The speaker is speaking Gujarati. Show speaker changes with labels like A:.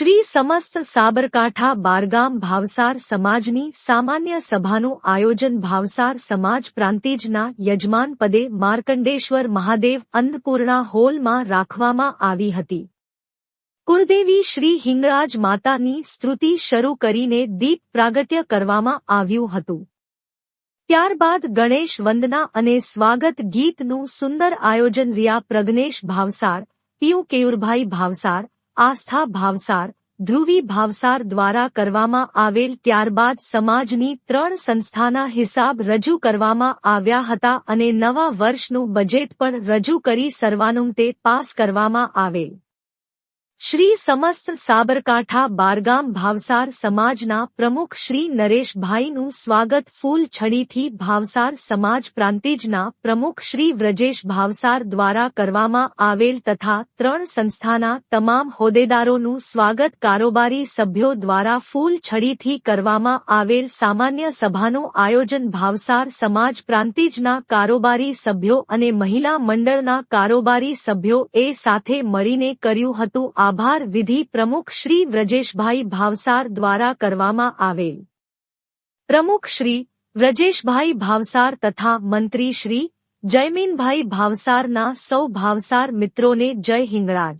A: શ્રી સમસ્ત સાબરકાંઠા બારગામ ભાવસાર સમાજની સામાન્ય સભાનું આયોજન ભાવસાર સમાજ પ્રાંતિજના યજમાન પદે માર્કંડેશ્વર મહાદેવ અન્નપૂર્ણા હોલમાં રાખવામાં આવી હતી. કુળદેવી શ્રી હિંગળાજ માતાની સ્તુતિ શરૂ કરીને દીપ પ્રાગટ્ય કરવામાં આવ્યું હતું. ત્યારબાદ ગણેશ વંદના અને સ્વાગત ગીતનું સુંદર આયોજન રિયા પ્રજ્ઞેશ ભાવસાર, પીયુ કેયુરભાઈ ભાવસાર આસ્થા ભાવસાર, ધ્રુવી ભાવસાર દ્વારા કરવામાં આવેલ ત્યારબાદ સમાજની ત્રણ સંસ્થાના હિસાબ રજૂ કરવામાં આવ્યા હતા અને નવા વર્ષનું બજેટ પણ રજૂ કરી સર્વાનુમતે પાસ કરવામાં આવેલ. શ્રી સમસ્ત સાબરકાંઠા બારગામ ભાવસાર સમાજના પ્રમુખ શ્રી નરેશભાઈનું સ્વાગત ફૂલ છડીથી ભાવસાર સમાજ પ્રાંતિજના પ્રમુખ શ્રી વ્રજેશ ભાવસાર દ્વારા કરવામાં આવેલ તથા ત્રણ સંસ્થાના તમામ હોદ્દેદારોનું સ્વાગત કારોબારી સભ્યો દ્વારા ફૂલ છડીથી કરવામાં આવેલ સામાન્ય સભાનું આયોજન ભાવસાર સમાજ પ્રાંતિજના કારોબારી સભ્યો અને મહિલા મંડળના કારોબારી સભ્યો એ સાથે મળીને કર્યું હતું. આભાર વિધિ પ્રમુખ શ્રી વ્રજેશભાઈ ભાવસાર દ્વારા કરવામાં આવેલ. પ્રમુખ શ્રી વ્રજેશભાઈ ભાવસાર તથા મંત્રી શ્રી જયમીનભાઈ ભાવસારના સૌ ભાવસાર મિત્રોને જય હિંગળાજ.